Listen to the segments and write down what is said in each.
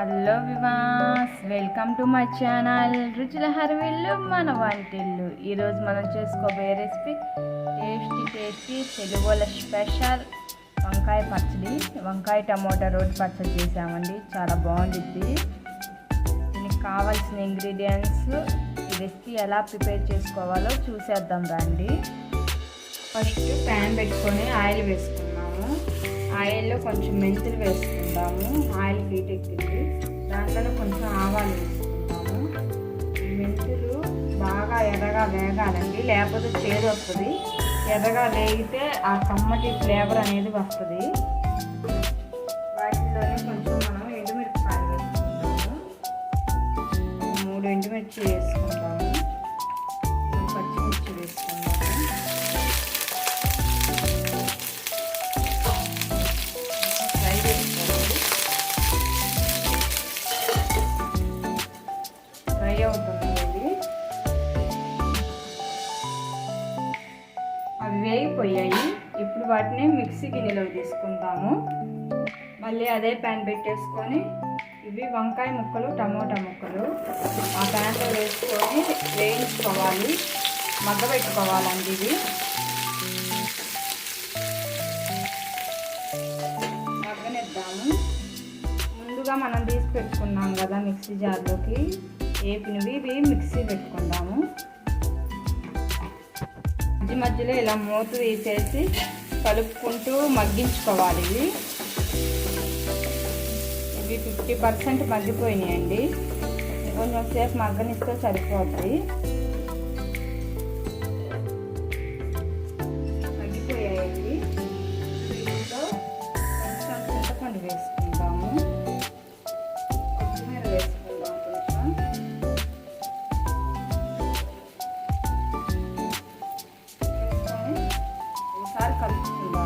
Hello వివాస్ welcome to my channel. రుచుల హరివిల్లు మన వంటిల్లు ఈరోజు మనం చేసుకోబోయే రెసిపీ టేస్టీ టేస్టీ తెలుగుల స్పెషల్ వంకాయ పచ్చడి. వంకాయ టమోటా రోటి పచ్చడి చేసామండి. చాలా బాగుంటుంది దీనికి కావాల్సిన ఇంగ్రీడియంట్స్ ఈ రెసిపీ ఎలా ప్రిపేర్ చేసుకోవాలో చూసేద్దాం రండి. ఫస్ట్ ప్యాన్ పెట్టుకొని ఆయిల్ వేసుకున్నాము ఆయిల్లో కొంచెం మెంతులు వేసుకుందాము. ఆయిల్ హీట్ ఎక్కింది. దాంట్లో కొంచెం ఆవాలు వేసుకుంటాము. మెంతులు బాగా ఎర్రగా వేగాలండి లేకపోతే చేదు వస్తుంది. ఎర్రగా వేగితే ఆ కమ్మటి ఫ్లేవర్ అనేది వస్తుంది. వాటిలోనే కొంచెం మనం ఎండుమిరపకాయలు వేసుకుంటాము. మూడు ఎండుమిర్చి వేసుకుంటాము. పచ్చిమిర్చి వేసుకుంటాము. పోయాయి. ఇప్పుడు వాటిని మిక్సీ గిన్నెలో తీసుకుందాము. మళ్ళీ అదే ప్యాన్ పెట్టేసుకొని ఇవి వంకాయ ముక్కలు టమోటా ముక్కలు. ఆ ప్యాన్లో వేసుకొని వేయించుకోవాలి. మగ్గ పెట్టుకోవాలండి ఇవి. మగ్గనిద్దాము. ముందుగా మనం తీసి పెట్టుకున్నాం కదా మిక్సీ జార్లోకి. ఏపినవి ఇవి మిక్సీ పెట్టుకుందాము. మధ్య మధ్యలో ఇలా మూత తీసేసి కలుపుకుంటూ మగ్గించుకోవాలి. ఇవి ఇవి ఫిఫ్టీ పర్సెంట్ మగ్గిపోయినాయండి. కొంచెం సేపు మగ్గనిస్తే సరిపోతాయి.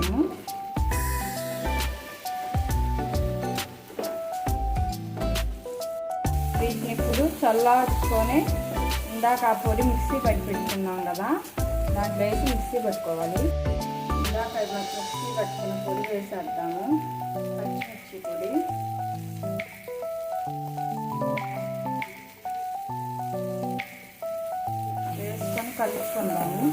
వేసుకుందాము వీటిని ఇప్పుడు చల్లార్చుకొని ఇందాక ఆ పొడి మిక్సీ పట్టి పెట్టుకున్నాం కదా దాంట్లో వేసి మిక్సీ పట్టుకోవాలి. ఇందాక మిక్సీ పట్టుకున్న పొడి వేసేద్దాము. పచ్చిమిర్చి పొడి. వేసుకొని కలుపుకుందాము.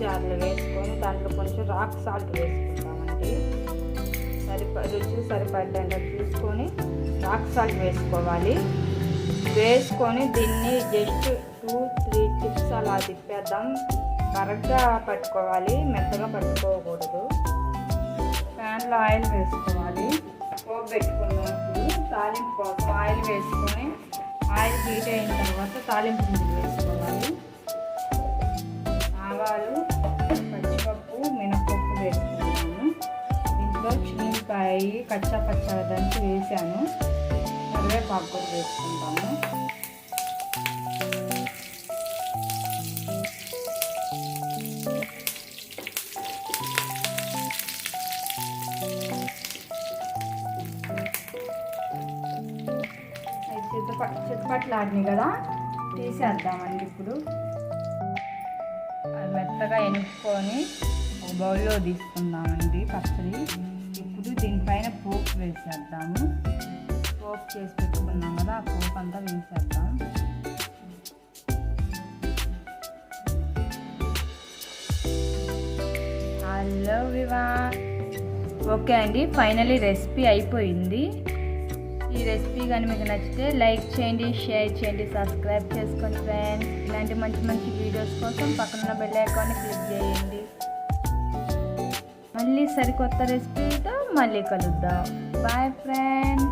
జార్లో వేసుకొని దాంట్లో కొంచెం రాక్ సాల్ట్ వేసుకుంటామండి. సరిప రుచి సరిపడ్డంగా చూసుకొని రాక్ సాల్ట్ వేసుకోవాలి. వేసుకొని దీన్ని జస్ట్ టూ త్రీ టిప్స్ అలా తిప్పేద్దాం. కరెక్ట్గా పట్టుకోవాలి. మెత్తగా పట్టుకోకూడదు. ప్యాన్లో ఆయిల్ వేసుకోవాలి. పోపు పెట్టుకున్నప్పుడు తాలింపు కోసం ఆయిల్ వేసుకొని ఆయిల్ హీట్ అయిన తర్వాత తాలింపు గింజలు వేసుకోవాలి. దీంట్లో చిన్నకాయ కచ్చా పచ్చా దంచి వేసాను. కరివేపాకు కూడా వేసుకుంటాము చిత్తప చిత్తపట్లు ఆడినాయి కదా తీసేద్దామండి ఇప్పుడు. అది మెత్తగా ఎనుక్కొని బౌల్లో తీసుకుందామండి పచ్చడి. ఇప్పుడు దీనిపైన పోపు వేసేద్దాము. పోపు చేసి పెట్టుకున్నాం కదా ఆ పోపు అంతా వేసేద్దాం. హలో వివా ఓకే అండి ఫైనలీ రెసిపీ అయిపోయింది. ఈ రెసిపీ కానీ మీకు నచ్చితే లైక్ చేయండి షేర్ చేయండి సబ్స్క్రైబ్ చేసుకోండి ఫ్రెండ్స్. ఇలాంటి మంచి మంచి వీడియోస్ కోసం పక్కన బెల్ ఐకాన్ని క్లిక్ చేయండి. మళ్ళీ సరికొత్త రెసిపీతో మళ్ళీ కలుద్దాం. Bye friends